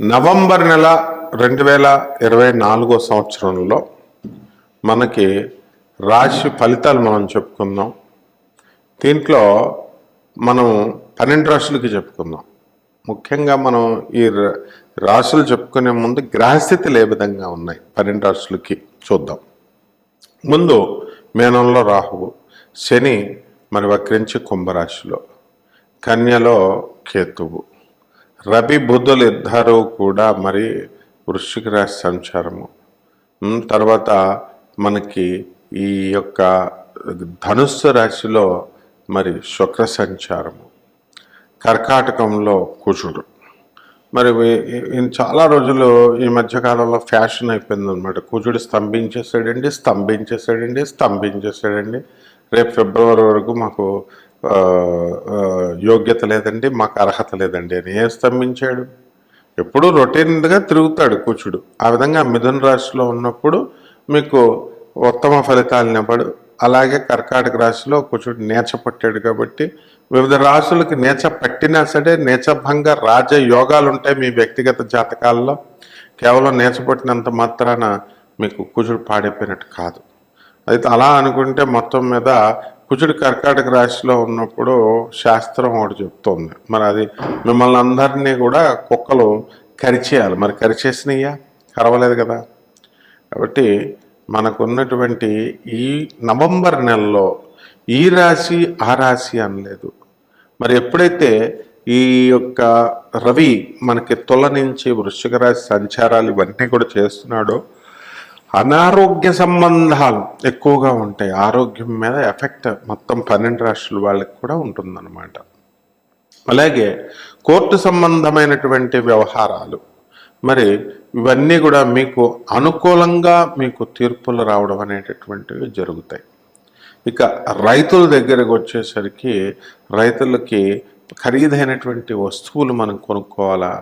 November నెల రెండు వేల ఇరవై నాలుగో సంవత్సరంలో మనకి రాశి ఫలితాలు మనం చెప్పుకుందాం. దీంట్లో మనం పన్నెండు రాశులకి చెప్పుకుందాం. ముఖ్యంగా మనం ఈ రాశులు చెప్పుకునే ముందు గ్రహస్థితులు ఏ విధంగా ఉన్నాయి? పన్నెండు రాశులకి చూద్దాం. ముందు మేనంలో రాహువు శని మరి వక్రించి కుంభరాశిలో కన్యలో కేతువు. రవి బుద్ధులు ఇద్దరు కూడా మరి వృశ్చిక రాశి సంచారము. తర్వాత మనకి ఈ యొక్క ధనుస్సు రాశిలో మరి శుక్ర సంచారము. కర్కాటకంలో కుజుడు. మరి చాలా రోజులు ఈ మధ్యకాలంలో ఫ్యాషన్ అయిపోయింది అనమాట కుజుడు స్తంభించేసాడండి స్తంభించేసాడండి స్తంభించేసాడండి రేపు ఫిబ్రవరి వరకు మాకు యోగ్యత లేదండి మాకు అర్హత లేదండి అని ఏం స్తంభించాడు? ఎప్పుడూ రొటీన్గా తిరుగుతాడు కూచుడు. ఆ విధంగా మిథున రాశిలో ఉన్నప్పుడు మీకు ఉత్తమ ఫలితాలు నివ్వడు అలాగే కర్కాటక రాశిలో కూచుడు నేచ పట్టాడు కాబట్టి వివిధ రాశులకి నేచ పట్టినా సరే నేచభంగా రాజయోగాలు ఉంటాయి మీ వ్యక్తిగత జాతకాల్లో. కేవలం నేచపట్టినంత మాత్రాన మీకు కుజుడు పాడైపోయినట్టు కాదు. అయితే అలా అనుకుంటే మొత్తం మీద కుజుడు కర్కాటక రాశిలో ఉన్నప్పుడు శాస్త్రం ఒకటి చెప్తోంది. మరి అది మిమ్మల్ని అందరినీ కూడా కుక్కలు కరిచేయాలి. మరి కరిచేసినయ్యా? కరవలేదు కదా? కాబట్టి మనకున్నటువంటి ఈ నవంబర్ నెలలో ఈ రాశి ఆ రాశి అనలేదు. మరి ఎప్పుడైతే ఈ యొక్క రవి మనకి తుల నుంచి వృశ్చిక రాశి సంచారాలు ఇవన్నీ కూడా చేస్తున్నాడో అనారోగ్య సంబంధాలు ఎక్కువగా ఉంటాయి. ఆరోగ్యం మీద ఎఫెక్ట్ మొత్తం పన్నెండు రాష్ట్రాల వాళ్ళకి కూడా ఉంటుందన్నమాట. అలాగే కోర్టు సంబంధమైనటువంటి వ్యవహారాలు. మరి ఇవన్నీ కూడా మీకు అనుకూలంగా మీకు తీర్పులు రావడం అనేటటువంటివి జరుగుతాయి. ఇక రైతుల దగ్గరకు వచ్చేసరికి రైతులకి ఖరీదైనటువంటి వస్తువులు మనం కొనుక్కోవాలా?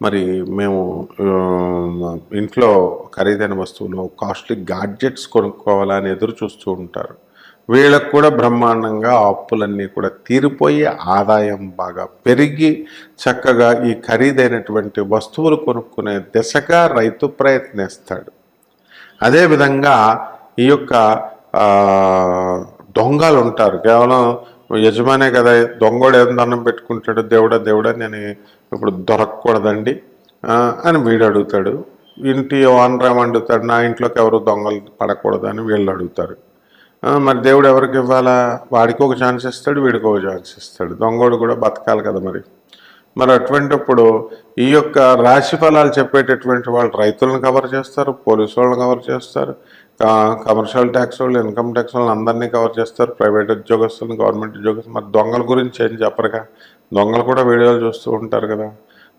మరి మేము ఇంట్లో ఖరీదైన వస్తువులు కాస్ట్లీ గాడ్జెట్స్ కొనుక్కోవాలని ఎదురు చూస్తూ ఉంటారు. వీళ్ళకు కూడా బ్రహ్మాండంగా అప్పులన్నీ కూడా తీరిపోయి ఆదాయం బాగా పెరిగి చక్కగా ఈ ఖరీదైనటువంటి వస్తువులు కొనుక్కునే దిశగా రైతు ప్రయత్నిస్తాడు. అదేవిధంగా ఈ యొక్క దొంగలు ఉంటారు. కేవలం యజమానే కదా దొంగోడు ఏం దండం పెట్టుకుంటాడు? దేవుడా దేవుడా నేను ఇప్పుడు దొరకకూడదండి అని వీడు అడుగుతాడు. ఇంటి ఓనర్ అడుగుతాడు నా ఇంట్లోకి ఎవరు దొంగలు పడకూడదు అని వీళ్ళు అడుగుతారు. మరి దేవుడు ఎవరికి ఇవ్వాలా? వాడికి ఒక ఛాన్స్ ఇస్తాడు వీడికి ఒక ఛాన్స్ ఇస్తాడు. దొంగోడు కూడా బతకాలి కదా మరి. మరి అటువంటిప్పుడు ఈ యొక్క రాశి ఫలాలు చెప్పేటటువంటి వాళ్ళు రైతులను కవర్ చేస్తారు పోలీసు వాళ్ళని కవర్ చేస్తారు కమర్షియల్ ట్యాక్స్ వాళ్ళు ఇన్కమ్ ట్యాక్స్ వాళ్ళని అందరినీ కవర్ చేస్తారు. ప్రైవేట్ ఉద్యోగస్తులను గవర్నమెంట్ ఉద్యోగస్తులు. మరి దొంగల గురించి ఏం చెప్పరుగా? దొంగలు కూడా వీడియోలు చూస్తూ ఉంటారు కదా.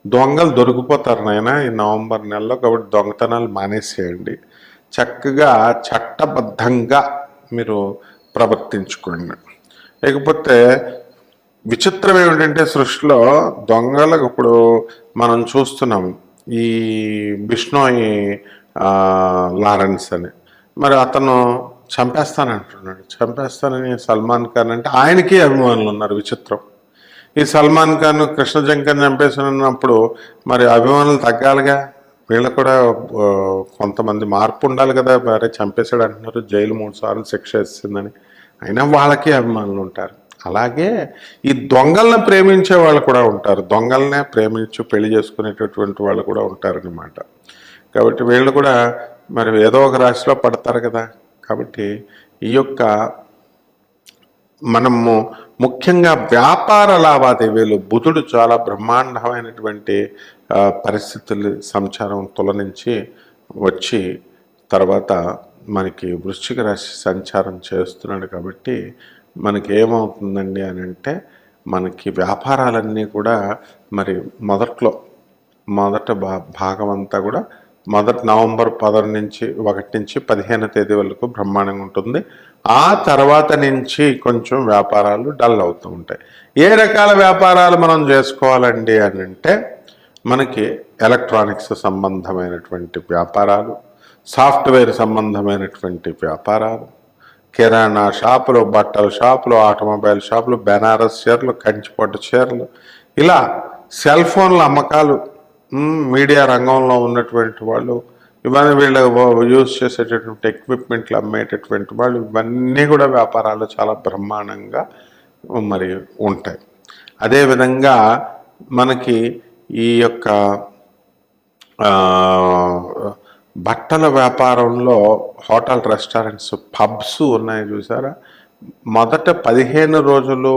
దొంగలు దొరికిపోతారు నాయన ఈ నవంబర్ నెలలో. కాబట్టి దొంగతనాలు మానేసేయండి. చక్కగా చట్టబద్ధంగా మీరు ప్రవర్తించుకోండి. లేకపోతే విచిత్రం ఏమిటంటే సృష్టిలో దొంగలకు ఇప్పుడు మనం చూస్తున్నాం ఈ బిష్ణోయి లారెన్స్ అని. మరి అతను చంపేస్తానంటున్నాడు. చంపేస్తానని సల్మాన్ ఖాన్ అంటే ఆయనకి అభిమానులు ఉన్నారు విచిత్రం. ఈ సల్మాన్ ఖాన్ కృష్ణ జంకర్ చంపేసినప్పుడు మరి అభిమానులు తగ్గాలిగా? వీళ్ళకు కూడా కొంతమంది మార్పు ఉండాలి కదా మరి చంపేశాడు అంటున్నారు జైలు మూడు సార్లు శిక్ష ఇస్తుందని అయినా వాళ్ళకి అభిమానులు ఉంటారు. అలాగే ఈ దొంగల్ని ప్రేమించే వాళ్ళు కూడా ఉంటారు. దొంగలనే ప్రేమించి పెళ్ళి చేసుకునేటటువంటి వాళ్ళు కూడా ఉంటారనమాట కాబట్టి వీళ్ళు కూడా మరి ఏదో ఒక రాశిలో పడతారు కదా. కాబట్టి ఈ యొక్క మనము ముఖ్యంగా వ్యాపార లావాదేవీలు బుధుడు చాలా బ్రహ్మాండమైనటువంటి పరిస్థితులు సంచారం తుల నుంచి వచ్చి తర్వాత మనకి వృశ్చిక రాశి సంచారం చేస్తున్నాడు కాబట్టి మనకి ఏమవుతుందండి అని అంటే మనకి వ్యాపారాలన్నీ కూడా మరి మొదట్లో మొదట భా భాగం అంతా కూడా మొదటి నవంబర్ పదహారు నుంచి ఒకటి నుంచి పదిహేను తేదీ వరకు బ్రహ్మాండంగా ఉంటుంది. ఆ తర్వాత నుంచి కొంచెం వ్యాపారాలు డల్ అవుతూ ఉంటాయి. ఏ రకాల వ్యాపారాలు మనం చేసుకోవాలండి అని అంటే మనకి ఎలక్ట్రానిక్స్ సంబంధమైనటువంటి వ్యాపారాలు సాఫ్ట్వేర్ సంబంధమైనటువంటి వ్యాపారాలు కిరాణా షాపులు బట్టల షాపులు ఆటోమొబైల్ షాపులు బెనారస్ చీరలు కంచిపట్టు చీరలు ఇలా సెల్ ఫోన్ల అమ్మకాలు మీడియా రంగంలో ఉన్నటువంటి వాళ్ళు ఇవన్నీ వీళ్ళు యూజ్ చేసేటటువంటి ఎక్విప్మెంట్లు అమ్మేటటువంటి వాళ్ళు ఇవన్నీ కూడా వ్యాపారాలు చాలా బ్రహ్మాండంగా మరి ఉంటాయి. అదేవిధంగా మనకి ఈ యొక్క బట్టల వ్యాపారంలో హోటల్ రెస్టారెంట్స్ పబ్స్ ఉన్నాయి చూసారా? మొదట పదిహేను రోజులు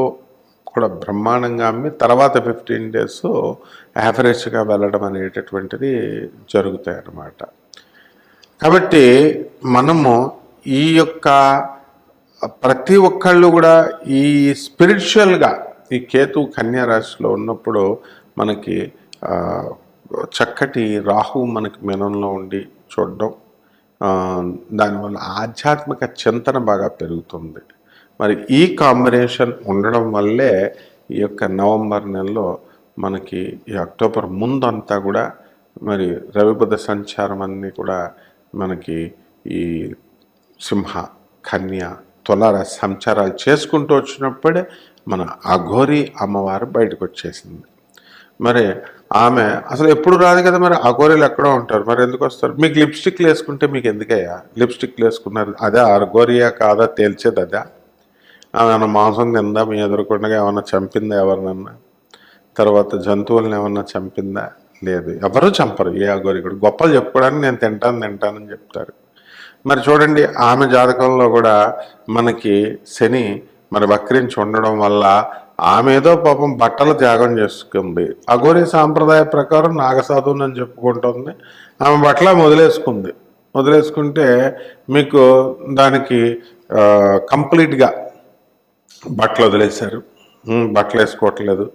కూడా బ్రహ్మాండంగా అమ్మి తర్వాత ఫిఫ్టీన్ డేస్ యావరేజ్గా వెళ్ళడం అనేటటువంటిది జరుగుతాయి అన్నమాట కాబట్టి మనము ఈ యొక్క ప్రతి ఒక్కళ్ళు కూడా ఈ స్పిరిచువల్గా ఈ కేతు కన్యా రాశిలో ఉన్నప్పుడు మనకి చక్కటి రాహు మనకి మెనంలో ఉండి చూడడం దానివల్ల ఆధ్యాత్మిక చింతన బాగా పెరుగుతుంది. మరి ఈ కాంబినేషన్ ఉండడం వల్లే ఈ యొక్క నవంబర్ నెలలో మనకి ఈ అక్టోబర్ ముందంతా కూడా మరి రవిబుధ సంచారం అన్నీ కూడా మనకి ఈ సింహ కన్య తులార సంచారాలు చేసుకుంటూ వచ్చినప్పుడే మన అఘోరి అమ్మవారు బయటకు వచ్చేసింది. మరి ఆమె అసలు ఎప్పుడు రాదు కదా మరి అఘోరీలు ఎక్కడో ఉంటారు. మరి ఎందుకు వస్తారు? మీకు లిప్స్టిక్లు వేసుకుంటే మీకు ఎందుకయ్యా? లిప్స్టిక్లు వేసుకున్నారు. అదే అఘోరియా కాదా? తేల్చేది అదా? ఏమైనా మాంసం తిందా? మీ ఎదురుకుండా ఏమైనా చంపిందా ఎవరినన్నా? తర్వాత జంతువులను ఏమన్నా చంపిందా? లేదు. ఎవరు చంపరు. ఏ అఘోరి కూడా గొప్పలు చెప్పుకోవడానికి నేను తింటాను తింటానని చెప్తారు. మరి చూడండి ఆమె జాతకంలో కూడా మనకి శని మరి వక్రించి ఉండడం వల్ల ఆమె ఏదో పాపం బట్టలు త్యాగం చేసుకుంది. అఘోరి సాంప్రదాయ ప్రకారం నాగసాధువుని అని చెప్పుకుంటుంది. ఆమె బట్టల వదిలేసుకుంది వదిలేసుకుంటే మీకు దానికి కంప్లీట్గా బట్టలు వదిలేశారు. బట్టలు వేసుకోవట్లేదు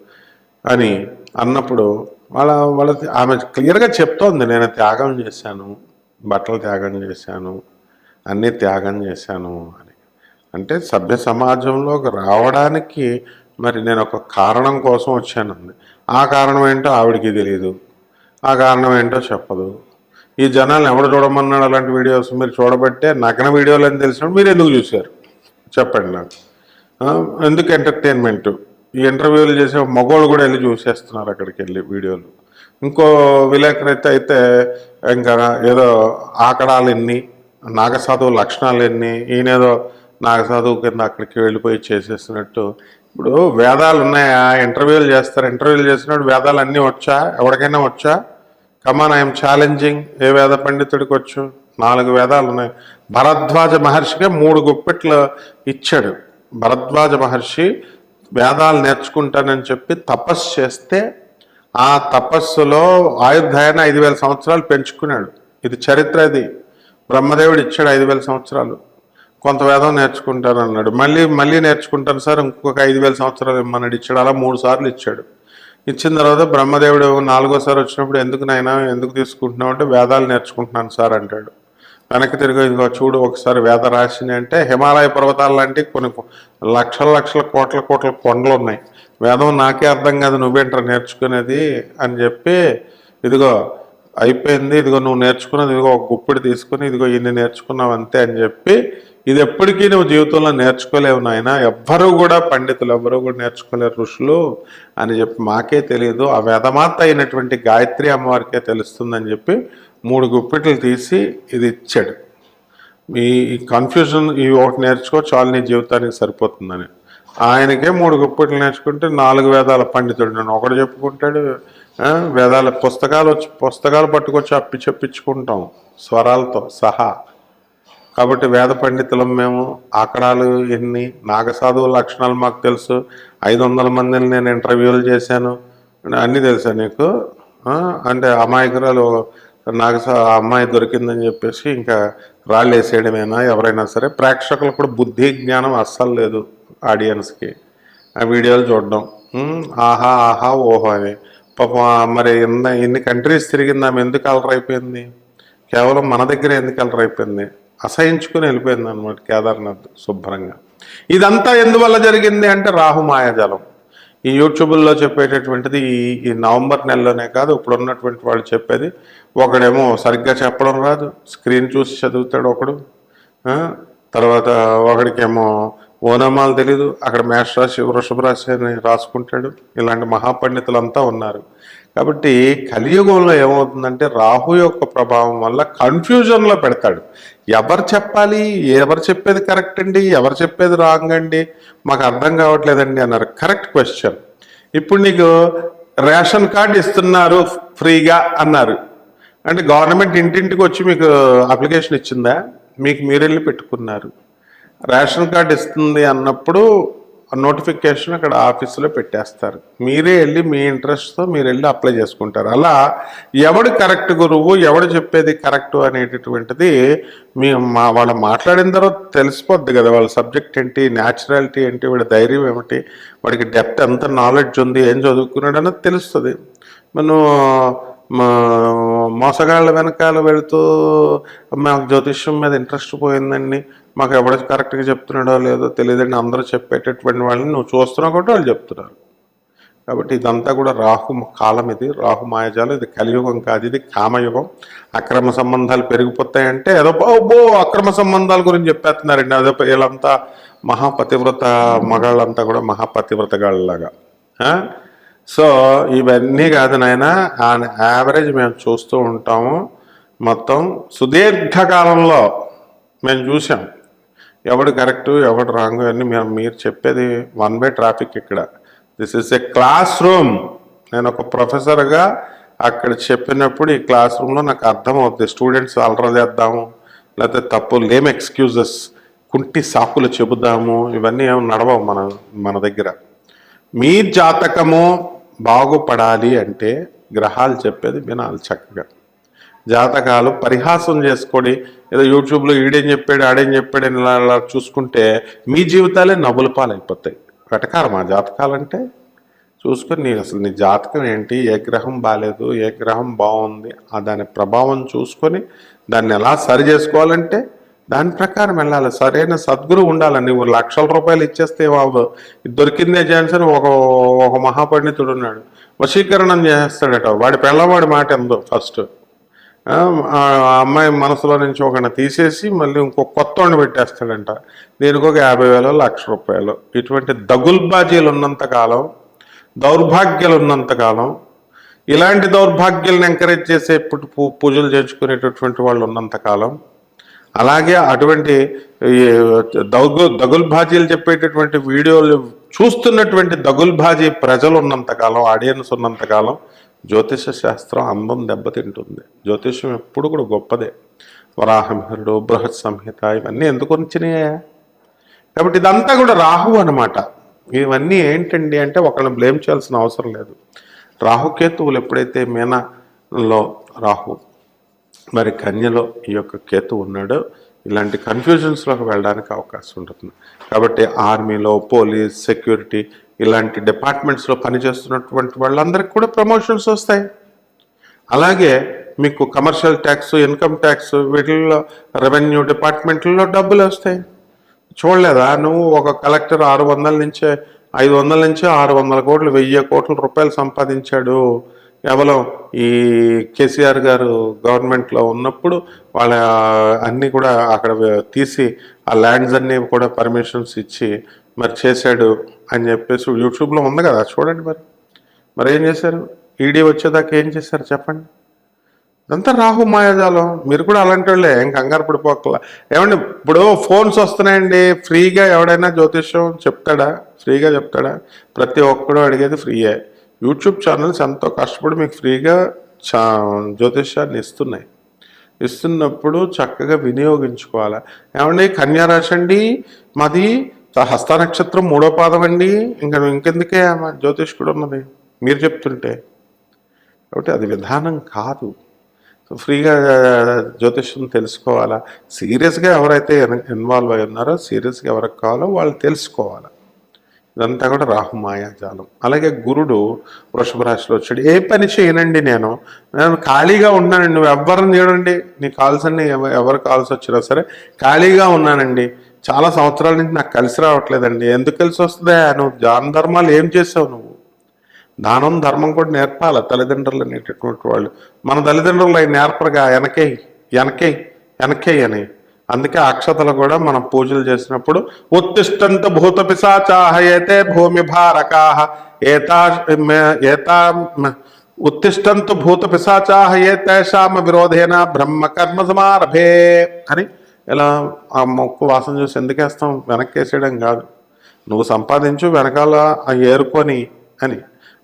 అని అన్నప్పుడు వాళ్ళ వాళ్ళ ఆమె క్లియర్గా చెప్తోంది నేను త్యాగం చేశాను బట్టలు త్యాగం చేశాను అన్నీ త్యాగం చేశాను అని. అంటే సభ్య సమాజంలోకి రావడానికి మరి నేను ఒక కారణం కోసం వచ్చానంది ఆ కారణం ఏంటో ఆవిడికి తెలియదు ఆ కారణం ఏంటో చెప్పదు. ఈ జనాలను ఎవడు చూడమన్నాడు అలాంటి వీడియోస్? మీరు చూడబట్టే నగ్న వీడియోలు అని తెలిసినప్పుడు మీరు ఎందుకు చూశారు? చెప్పండి నాకు. ఎందుకు ఎంటర్టైన్మెంట్? ఈ ఇంటర్వ్యూలు చేసే మగవాళ్ళు కూడా వెళ్ళి చూసేస్తున్నారు అక్కడికి వెళ్ళి వీడియోలు. ఇంకో విలేకరైతే అయితే ఇంకా ఏదో ఆకడాలు ఎన్ని నాగసాధువు లక్షణాలు ఎన్ని ఈయనేదో నాగసాధువు కింద అక్కడికి వెళ్ళిపోయి చేసేస్తున్నట్టు. ఇప్పుడు వేదాలు ఉన్నాయా? ఇంటర్వ్యూలు చేస్తారు. ఇంటర్వ్యూలు చేసినప్పుడు వేదాలు అన్నీ వచ్చా? ఎవరికైనా వచ్చా? కమాన్ ఐఎమ్ ఛాలెంజింగ్ ఏ వేద పండితుడికి వచ్చు? నాలుగు వేదాలు ఉన్నాయి. భరద్వాజ మహర్షిగా మూడు గుప్పెట్లు ఇచ్చాడు. భరద్వాజ మహర్షి వేదాలు నేర్చుకుంటానని చెప్పి తపస్సు చేస్తే ఆ తపస్సులో ఆయుర్దాయాన్ని ఐదు వేల సంవత్సరాలు పెంచుకున్నాడు. ఇది చరిత్ర ఇది. బ్రహ్మదేవుడు ఇచ్చాడు ఐదు వేల సంవత్సరాలు. కొంత వేదం నేర్చుకుంటాను అన్నాడు మళ్ళీ మళ్ళీ నేర్చుకుంటాను సార్ ఇంకొక ఐదు వేల సంవత్సరాలు ఇమ్మన్నాడు. ఇచ్చాడు అలా మూడు సార్లు ఇచ్చాడు. ఇచ్చిన తర్వాత బ్రహ్మదేవుడు నాలుగోసారి వచ్చినప్పుడు ఎందుకు నాయన ఎందుకు తీసుకుంటున్నావు అంటే వేదాలు నేర్చుకుంటున్నాను సార్ అంటాడు. వెనక్కి తిరిగి ఇదిగో చూడు ఒకసారి వేద రాశిని అంటే హిమాలయ పర్వతాలు లాంటి కొన్ని లక్షల లక్షల కోట్ల కోట్ల కొండలు ఉన్నాయి. వేదం నాకే అర్థం కాదు నువ్వేంటారు నేర్చుకునేది అని చెప్పి ఇదిగో అయిపోయింది ఇదిగో నువ్వు నేర్చుకున్నది ఇదిగో ఒక గుప్పిడి తీసుకుని ఇదిగో ఇన్ని నేర్చుకున్నావు అంతే అని చెప్పి ఇది ఎప్పటికీ నువ్వు జీవితంలో నేర్చుకోలేవు నాయన. ఎవ్వరూ కూడా పండితులు ఎవ్వరూ కూడా నేర్చుకోలేరు ఋషులు అని చెప్పి మాకే తెలియదు. ఆ వేదమాత అయినటువంటి గాయత్రి అమ్మవారికే తెలుస్తుందని చెప్పి మూడు గుప్పెట్లు తీసి ఇది ఇచ్చాడు. ఈ కన్ఫ్యూజన్ ఇవి ఒకటి నేర్చుకో చాలు నీ జీవితానికి సరిపోతుందని. ఆయనకే మూడు గుప్పెట్లు నేర్చుకుంటే నాలుగు వేదాల పండితుడు నేను ఒకడు చెప్పుకుంటాడు వేదాల పుస్తకాలు వచ్చి పుస్తకాలు పట్టుకొచ్చి అప్పి చెప్పించుకుంటాం స్వరాలతో సహా. కాబట్టి వేద పండితులం మేము ఆకడాలు ఎన్ని నాగసాధువు లక్షణాలు మాకు తెలుసు. ఐదు వందల మందిని నేను ఇంటర్వ్యూలు చేశాను. అన్నీ తెలుసా నీకు? అంటే అమాయకురాలు నాకు ఆ అమ్మాయి దొరికిందని చెప్పేసి ఇంకా రాళ్ళు వేసేయడమేనా ఎవరైనా సరే ప్రేక్షకులకు కూడా బుద్ధి జ్ఞానం అస్సలు లేదు ఆడియన్స్కి. ఆ వీడియోలు చూడడం. ఆహా ఆహా ఓహో అని. పాపం మరి ఎన్న ఎన్ని కంట్రీస్ తిరిగింది ఆమె ఎందుకు అలర్ అయిపోయింది? కేవలం మన దగ్గర ఎందుకు అలర్ అయిపోయింది? అసహించుకుని వెళ్ళిపోయింది అనమాట కేదార్నాథ్ శుభ్రంగా. ఇదంతా ఎందువల్ల జరిగింది అంటే రాహు మాయాజాలం ఈ యూట్యూబ్లో చెప్పేటటువంటిది ఈ నవంబర్ నెలలోనే కాదు ఇప్పుడు ఉన్నటువంటి వాళ్ళు చెప్పేది. ఒకడేమో సరిగ్గా చెప్పడం రాదు స్క్రీన్ చూసి చదువుతాడు ఒకడు. తర్వాత ఒకడికేమో ఓనామాలు తెలీదు అక్కడ మేషరాశి వృషభ రాశి అని రాసుకుంటాడు. ఇలాంటి మహాపండితులంతా ఉన్నారు. కాబట్టి కలియుగంలో ఏమవుతుందంటే రాహు యొక్క ప్రభావం వల్ల కన్ఫ్యూజన్లో పెడతాడు. ఎవరు చెప్పాలి? ఎవరు చెప్పేది కరెక్ట్ అండి? ఎవరు చెప్పేది రాంగ్ అండి? మాకు అర్థం కావట్లేదండి అన్నారు. కరెక్ట్ క్వశ్చన్ ఇప్పుడు నీకు రేషన్ కార్డు ఇస్తున్నారు ఫ్రీగా అన్నారు. అంటే గవర్నమెంట్ ఇంటింటికి వచ్చి మీకు అప్లికేషన్ ఇచ్చిందా? మీకు మీరు వెళ్ళి పెట్టుకున్నారు. రేషన్ కార్డు ఇస్తుంది అన్నప్పుడు నోటిఫికేషన్ అక్కడ ఆఫీసులో పెట్టేస్తారు. మీరే వెళ్ళి మీ ఇంట్రెస్ట్తో మీరు వెళ్ళి అప్లై చేసుకుంటారు. అలా ఎవడు కరెక్ట్ గురువు ఎవడు చెప్పేది కరెక్ట్ అనేటటువంటిది మీ మా వాళ్ళు మాట్లాడిన తర్వాత తెలిసిపోద్ది కదా వాళ్ళ సబ్జెక్ట్ ఏంటి న్యాచురాలిటీ ఏంటి వాడి ధైర్యం ఏమిటి వాడికి డెప్త్ ఎంత నాలెడ్జ్ ఉంది ఏం చదువుకున్నాడు అన్నది తెలుస్తుంది. మనం మోసగాళ్ళ వెనకాల వెళుతూ మాకు జ్యోతిష్యం మీద ఇంట్రెస్ట్ పోయిందండి. మాకు ఎవడ కరెక్ట్గా చెప్తున్నాడో లేదో తెలియదండి. అందరూ చెప్పేటటువంటి వాళ్ళని నువ్వు చూస్తున్నావు కాబట్టి వాళ్ళు చెప్తున్నారు. కాబట్టి ఇదంతా కూడా రాహు కాలం ఇది. రాహు మాయజాలం. ఇది కలియుగం కాదు. ఇది కామయుగం. అక్రమ సంబంధాలు పెరిగిపోతాయంటే ఏదో బో అక్రమ సంబంధాల గురించి చెప్పేస్తున్నారండి. అదో వీళ్ళంతా మహాపతివ్రత మగాళ్ళంతా కూడా మహాపతివ్రతగాళ్ళలాగా సో ఇవన్నీ కాదు నాయన ఆన్ యావరేజ్ మేము చూస్తూ ఉంటాము. మొత్తం సుదీర్ఘకాలంలో మేము చూసాం ఎవడు కరెక్ట్ ఎవడు రాంగ్ అని మేము మీరు చెప్పేది వన్ బై ట్రాఫిక్ ఇక్కడ. This is a classroom నేను ఒక ప్రొఫెసర్గా అక్కడ చెప్పినప్పుడు ఈ క్లాస్ రూమ్లో నాకు అర్థమవుతుంది స్టూడెంట్స్ అలరలేద్దాము లేకపోతే తప్పు లేమ్ ఎక్స్క్యూజెస్ కుంటి సాకులు చెబుదాము. ఇవన్నీ ఏమి నడవవు మన మన దగ్గర. మీ జాతకము బాగుపడాలి అంటే గ్రహాలు చెప్పేది వినాలి చక్కగా. జాతకాలు పరిహాసం చేసుకొని ఏదో యూట్యూబ్లో ఈడేం చెప్పాడు ఆడేం చెప్పాడు అలా ఇలా చూసుకుంటే మీ జీవితాలే నవ్వుల పాలైపోతాయి. వెటకారం ఆ జాతకాలంటే? చూసుకొని నీ అసలు నీ జాతకం ఏంటి? ఏ గ్రహం బాగాలేదు ఏ గ్రహం బాగుంది? ఆ దాని ప్రభావం చూసుకొని దాన్ని ఎలా సరి చేసుకోవాలంటే దాని ప్రకారం వెళ్ళాలి. సరైన సద్గురు ఉండాలి. నువ్వు లక్షల రూపాయలు ఇచ్చేస్తే బాబు దొరికిందే ఛాన్స్ అని ఒక ఒక మహాపండితుడు ఉన్నాడు. వశీకరణం చేస్తాడట. వాడి పిల్లవాడి మాట ఎందు ఫస్ట్ అమ్మాయి మనసులో నుంచి ఒకరిని తీసేసి మళ్ళీ ఇంకో కొత్త వాడిని పెట్టేస్తాడంట. దీనికి ఒక యాభై వేలు లక్ష రూపాయలు. ఇటువంటి దగుల్బాజీలు ఉన్నంత కాలం దౌర్భాగ్యాలు ఉన్నంత కాలం ఇలాంటి దౌర్భాగ్యాలను ఎంకరేజ్ చేసే ఇప్పుడు పూ- పూజలు చేర్చుకునేటటువంటి వాళ్ళు ఉన్నంత కాలం అలాగే అటువంటి దగు దగుల్బాజీలు చెప్పేటటువంటి వీడియోలు చూస్తున్నటువంటి దగుల్బాజీ ప్రజలు ఉన్నంతకాలం ఆడియన్స్ ఉన్నంతకాలం జ్యోతిష శాస్త్రం అందం దెబ్బతింటుంది. జ్యోతిషం ఎప్పుడు కూడా గొప్పదే. వరాహమిహరుడు బృహత్ సంహిత ఇవన్నీ ఎందుకు వచ్చినాయా? కాబట్టి ఇదంతా కూడా రాహు అనమాట ఇవన్నీ ఏంటండి అంటే ఒకళ్ళని బ్లేమ్ చేయాల్సిన అవసరం లేదు. రాహుకేతువులు ఎప్పుడైతే మీనలో రాహు మరి కన్యలో ఈ యొక్క కేతు ఉన్నాడో. ఇలాంటి కన్ఫ్యూజన్స్లోకి వెళ్ళడానికి అవకాశం ఉంటుంది. కాబట్టి ఆర్మీలో పోలీస్ సెక్యూరిటీ ఇలాంటి డిపార్ట్మెంట్స్లో పనిచేస్తున్నటువంటి వాళ్ళందరికీ కూడా ప్రమోషన్స్ వస్తాయి. అలాగే మీకు కమర్షియల్ ట్యాక్స్ ఇన్కమ్ ట్యాక్స్ వీటిల్లో రెవెన్యూ డిపార్ట్మెంట్లో డబ్బులు వస్తాయి. చూడలేదా? నువ్వు ఒక కలెక్టర్ ఆరు వందల నుంచే ఐదు వందల నుంచి ఆరు వందల కోట్లు వెయ్యి కోట్ల రూపాయలు సంపాదించాడు. కేవలం ఈ కేసీఆర్ గారు గవర్నమెంట్లో ఉన్నప్పుడు వాళ్ళ అన్నీ కూడా అక్కడ తీసి ఆ ల్యాండ్స్ అన్నీ కూడా పర్మిషన్స్ ఇచ్చి మరి చేశాడు అని చెప్పేసి యూట్యూబ్లో ఉంది కదా చూడండి మరి. మరి ఏం చేశారు? ఈడీ వచ్చేదాకా ఏం చేశారు చెప్పండి. అంతా రాహు మాయాజాలం. మీరు కూడా అలాంటి వాళ్ళే ఏం కంగారు పడిపోకల. ఏమండి ఇప్పుడు ఫోన్స్ వస్తున్నాయండి ఫ్రీగా ఎవడైనా జ్యోతిష్యం చెప్తాడా? ఫ్రీగా చెప్తాడా? ప్రతి ఒక్కడు అడిగేది ఫ్రీయే యూట్యూబ్ ఛానల్స్ ఎంతో కష్టపడి మీకు ఫ్రీగా చా జ్యోతిష్యాన్ని ఇస్తున్నాయి. ఇస్తున్నప్పుడు చక్కగా వినియోగించుకోవాలి. ఏమండి? కన్యారాశి అండి మాది హస్త నక్షత్రం మూడో పాదం అండి. ఇంకా ఇంకెందుకే జ్యోతిష్ కూడా ఉన్నది? మీరు చెప్తుంటే. కాబట్టి అది విధానం కాదు. ఫ్రీగా జ్యోతిష్యం తెలుసుకోవాలా? సీరియస్గా ఎవరైతే ఇన్వాల్వ్ అయి ఉన్నారో సీరియస్గా ఎవరికి కావాలో వాళ్ళు తెలుసుకోవాలి? ఇదంతా కూడా రాహు మాయాజాలం అలాగే గురుడు వృషభ రాశిలో వచ్చాడు. ఏ పని చేయనండి నేను? నేను ఖాళీగా ఉన్నానండి. నువ్వు ఎవరిని చూడండి నీ కాల్స్ అన్ని ఎవరు కాల్స్ వచ్చినా సరే ఖాళీగా ఉన్నానండి. చాలా సంవత్సరాల నుంచి నాకు కలిసి రావట్లేదండి. ఎందుకు కలిసి వస్తుందా? నువ్వు దాన ధర్మాలు ఏం చేసావు నువ్వు? దానం ధర్మం కూడా నేర్పాలి తల్లిదండ్రులు అనేటటువంటి వాళ్ళు? మన తల్లిదండ్రులు అవి నేర్పరుగా వెనకే వెనకే వెనకే అని. అందుకే అక్షతలు కూడా మనం పూజలు చేసినప్పుడు ఉత్తిష్టంత భూత పిశాచాహయతే భూమి భారకాహ ఏతా ఏతా ఉత్తిష్టంతు భూత పిశాచాహయే ఏ తేషామ విరోధేన బ్రహ్మ కర్మ సమారభే అని ఇలా ఆ మొక్కు వాసన చూసి ఎందుకేస్తాం? వెనక్కేసేయడం కాదు. నువ్వు సంపాదించు వెనకాల ఏరుకొని అని.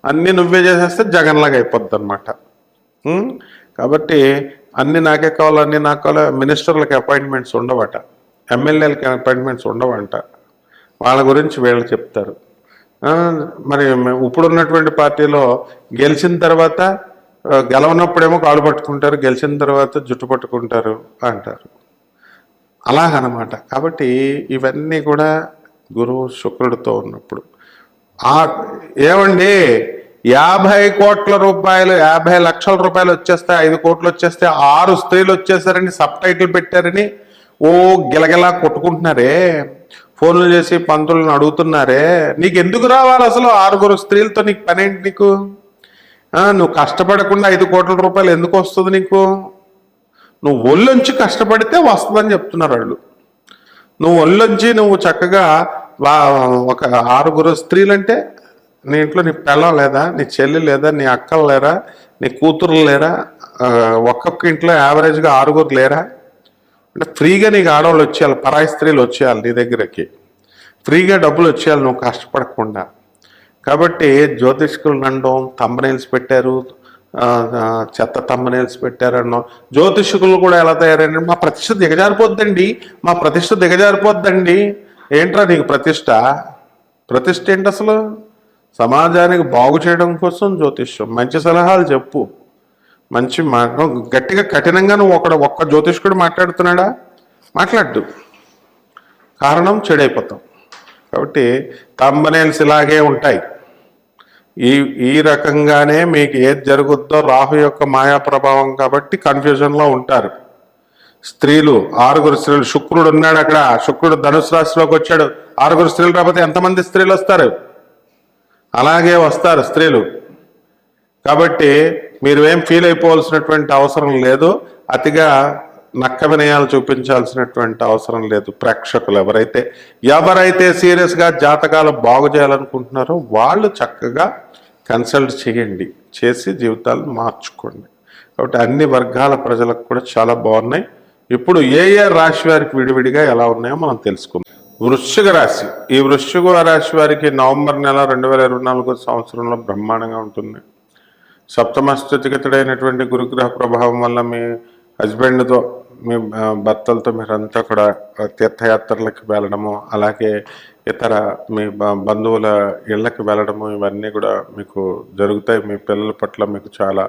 అన్నీ నువ్వే చేసేస్తే జగన్లాగా అయిపోద్ది అనమాట కాబట్టి అన్ని నాకే కావాలి అన్ని నాకు కావాలి మినిస్టర్లకి అపాయింట్మెంట్స్ ఉండవట ఎమ్మెల్యేలకి అపాయింట్మెంట్స్ ఉండవంట. వాళ్ళ గురించి వీళ్ళు చెప్తారు. మరి ఇప్పుడున్నటువంటి పార్టీలో గెలిచిన తర్వాత గెలవనప్పుడేమో కాళ్ళు పట్టుకుంటారు గెలిచిన తర్వాత జుట్టు పట్టుకుంటారు అంటారు. అలాగనమాట. కాబట్టి ఇవన్నీ కూడా గురువు శుక్రుడితో ఉన్నప్పుడు. ఆ ఏమండి యాభై కోట్ల రూపాయలు యాభై లక్షల రూపాయలు వచ్చేస్తే ఐదు కోట్లు వచ్చేస్తే ఆరు స్త్రీలు వచ్చేసారని సబ్ టైటిల్ పెట్టారని ఓ గిలగిలా కొట్టుకుంటున్నారే. ఫోన్లు చేసి పంతులను అడుగుతున్నారే. నీకు ఎందుకు రావాలి అసలు ఆరుగురు స్త్రీలతో నీకు పనేంటి నీకు? నువ్వు కష్టపడకుండా ఐదు కోట్ల రూపాయలు ఎందుకు వస్తుంది నీకు? నువ్వు ఒళ్ళొంచి కష్టపడితే వస్తుందని చెప్తున్నారు వాళ్ళు. నువ్వు ఒళ్ళొంచి నువ్వు చక్కగా ఒక ఆరుగురు స్త్రీలంటే నీ ఇంట్లో నీ పిల్లం లేదా? నీ చెల్లి లేదా? నీ అక్కలు లేరా? నీ కూతురు లేరా? ఒక్కొక్క ఇంట్లో యావరేజ్గా ఆరుగురు లేరా? అంటే ఫ్రీగా నీకు ఆడవాళ్ళు వచ్చేయాలి పరాయి స్త్రీలు వచ్చేయాలి నీ దగ్గరకి. ఫ్రీగా డబ్బులు వచ్చేయాలి నువ్వు కష్టపడకుండా. కాబట్టి జ్యోతిష్కులు అనడం తమ్మనేల్స్ పెట్టారు చెత్త ఆ, చెత్త తమ్మనేల్స్ పెట్టారన్నో జ్యోతిష్కులు కూడా ఎలా తయారండి మా ప్రతిష్ట దిగజారిపోద్దండి మా ప్రతిష్ట దిగజారిపోద్దండి. ఏంట్రా నీకు ప్రతిష్ట? ప్రతిష్ట ఏంటి అసలు? సమాజానికి బాగు చేయడం కోసం జ్యోతిష్యం. మంచి సలహాలు చెప్పు. మంచి మా గట్టిగా కఠినంగా నువ్వు ఒక ఒక్క జ్యోతిష్కుడు మాట్లాడుతున్నాడా? మాట్లాడు కారణం చెడైపోతాం. కాబట్టి తంబనేల్స్ ఇలాగే ఉంటాయి. ఈ ఈ రకంగానే మీకు ఏది జరుగుద్దో రాహు యొక్క మాయా ప్రభావం కాబట్టి కన్ఫ్యూజన్లో ఉంటారు. స్త్రీలు ఆరుగురు స్త్రీలు శుక్రుడు ఉన్నాడు అక్కడ. శుక్రుడు ధనుసు రాశిలోకి వచ్చాడు. ఆరుగురు స్త్రీలు రాకపోతే ఎంతమంది స్త్రీలు వస్తారు? అలాగే వస్తారు స్త్రీలు. కాబట్టి మీరు ఏం ఫీల్ అయిపోవాల్సినటువంటి అవసరం లేదు. అతిగా నక్క వినయాలు చూపించాల్సినటువంటి అవసరం లేదు ప్రేక్షకులు ఎవరైతే. ఎవరైతే సీరియస్గా జాతకాలు బాగు చేయాలనుకుంటున్నారో వాళ్ళు చక్కగా కన్సల్ట్ చేయండి. చేసి జీవితాలు మార్చుకోండి. కాబట్టి అన్ని వర్గాల ప్రజలకు కూడా చాలా బాగున్నాయి. ఇప్పుడు ఏ ఏ రాశి వారికి విడివిడిగా ఎలా ఉన్నాయో మనం తెలుసుకుందాం. వృశ్చిక రాశి ఈ వృశ్చిక రాశి వారికి నవంబర్ నెల రెండు వేల ఇరవై నాలుగో సంవత్సరంలో బ్రహ్మాండంగా ఉంటుంది. సప్తమ స్థితిగతుడైనటువంటి గురుగ్రహ ప్రభావం వల్ల మీ హస్బెండ్తో మీ భర్తలతో మీరంతా కూడా తీర్థయాత్రలకు వెళ్ళడము అలాగే ఇతర మీ బంధువుల ఇళ్ళకి వెళ్ళడము ఇవన్నీ కూడా మీకు జరుగుతాయి. మీ పిల్లల పట్ల మీకు చాలా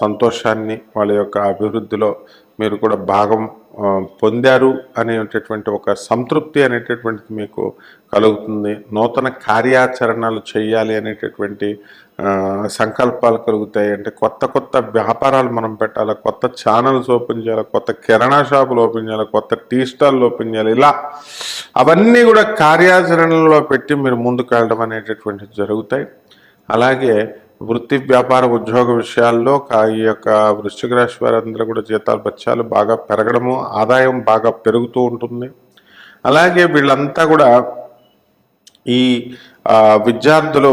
సంతోషాన్ని వాళ్ళ యొక్క అభివృద్ధిలో మీరు కూడా భాగం పొందారు అనేటటువంటి ఒక సంతృప్తి అనేటటువంటిది మీకు కలుగుతుంది. నూతన కార్యాచరణలు చేయాలి అనేటటువంటి సంకల్పాలు కలుగుతాయి. అంటే కొత్త కొత్త వ్యాపారాలు మనం పెట్టాలి కొత్త ఛానల్స్ ఓపెన్ చేయాలి కొత్త కిరాణా షాపులు ఓపెన్ చేయాలి కొత్త టీ స్టాల్ ఓపెన్ చేయాలి ఇలా అవన్నీ కూడా కార్యాచరణలో పెట్టి మీరు ముందుకు వెళ్ళడం అనేటటువంటివి జరుగుతాయి. అలాగే వృత్తి వ్యాపార ఉద్యోగ విషయాల్లో కా- ఈ యొక్క వృశ్చిక రాశి వారందరూ కూడా జీతాలు బత్యాలు బాగా పెరగడము ఆదాయం బాగా పెరుగుతూ ఉంటుంది. అలాగే వీళ్ళంతా కూడా ఈ విద్యార్థులు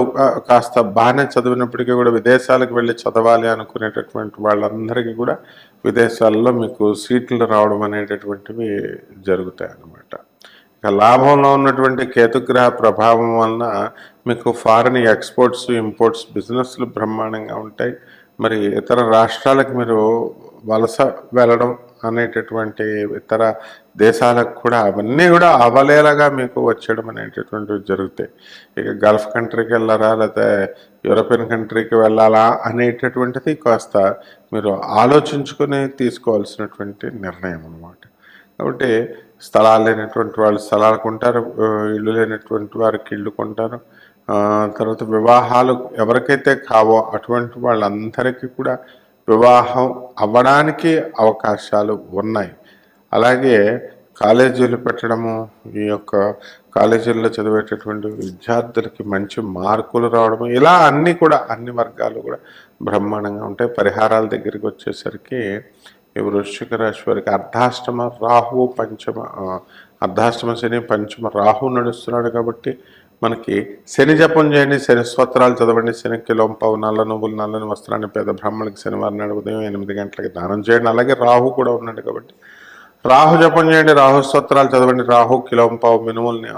కాస్త బాగానే చదివినప్పటికీ కూడా విదేశాలకు వెళ్ళి చదవాలి అనుకునేటటువంటి వాళ్ళందరికీ కూడా విదేశాల్లో మీకు సీట్లు రావడం అనేటటువంటివి జరుగుతాయి అన్నమాట ఇక లాభంలో ఉన్నటువంటి కేతుగ్రహ ప్రభావం వలన మీకు ఫారిన్ ఎక్స్పోర్ట్స్ ఇంపోర్ట్స్ బిజినెస్లు బ్రహ్మాండంగా ఉంటాయి. మరి ఇతర రాష్ట్రాలకు మీరు వలస వెళ్ళడం అనేటటువంటి ఇతర దేశాలకు కూడా అవన్నీ కూడా అవలేలగా మీకు వచ్చేయడం అనేటటువంటివి జరుగుతాయి. ఇక గల్ఫ్ కంట్రీకి వెళ్ళారా లేకపోతే యూరోపియన్ కంట్రీకి వెళ్ళాలా అనేటటువంటిది కాస్త మీరు ఆలోచించుకొని తీసుకోవాల్సినటువంటి నిర్ణయం అన్నమాట. కాబట్టి స్థలాలు లేనటువంటి వాళ్ళు స్థలాలు కొంటారు ఇల్లు లేనటువంటి వారికి ఇల్లు కొంటారు. తర్వాత వివాహాలు ఎవరికైతే కావో అటువంటి వాళ్ళందరికీ కూడా వివాహం అవ్వడానికి అవకాశాలు ఉన్నాయి. అలాగే కాలేజీలు పెట్టడము ఈ యొక్క కాలేజీల్లో చదివేటటువంటి విద్యార్థులకి మంచి మార్కులు రావడము ఇలా అన్నీ కూడా అన్ని వర్గాలు కూడా బ్రహ్మాండంగా ఉంటాయి. పరిహారాల దగ్గరికి వచ్చేసరికి ఈ వృశ్చిక రాశి వారికి అర్ధాష్టమ రాహు పంచమ అర్ధాష్టమ శని పంచమ రాహు నడుస్తున్నాడు కాబట్టి మనకి శని జపం చేయండి శని స్తోత్రాలు చదవండి శని కిలోంపావు నల్ల నువ్వులు నల్లని వస్త్రాన్ని పేద బ్రాహ్మణులకి శనివారం నాడు ఉదయం ఎనిమిది గంటలకి దానం చేయండి. అలాగే రాహు కూడా ఉన్నాడు కాబట్టి రాహు జపం చేయండి రాహు స్తోత్రాలు చదవండి రాహు కిలోంపావు మినుముల్ని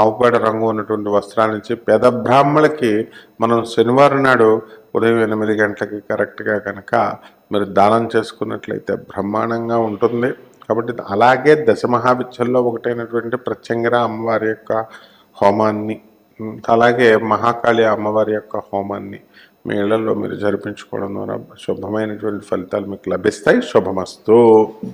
ఆవుపేడ రంగు ఉన్నటువంటి వస్త్రాన్నించి ఇచ్చి పేద బ్రాహ్మణులకి మనం శనివారం నాడు ఉదయం ఎనిమిది గంటలకి కరెక్ట్గా కనుక మీరు దానం చేసుకున్నట్లయితే బ్రహ్మాండంగా ఉంటుంది. కాబట్టి అలాగే దశమహావిద్యల్లో ఒకటైనటువంటి ప్రత్యంగర అమ్మవారి యొక్క హోమాన్ని అలాగే మహాకాళి అమ్మవారి యొక్క హోమాన్ని మీ ఇళ్ళలో మీరు జరిపించుకోవడం ద్వారా శుభమైనటువంటి ఫలితాలు మీకు లభిస్తాయి. శుభమస్తు.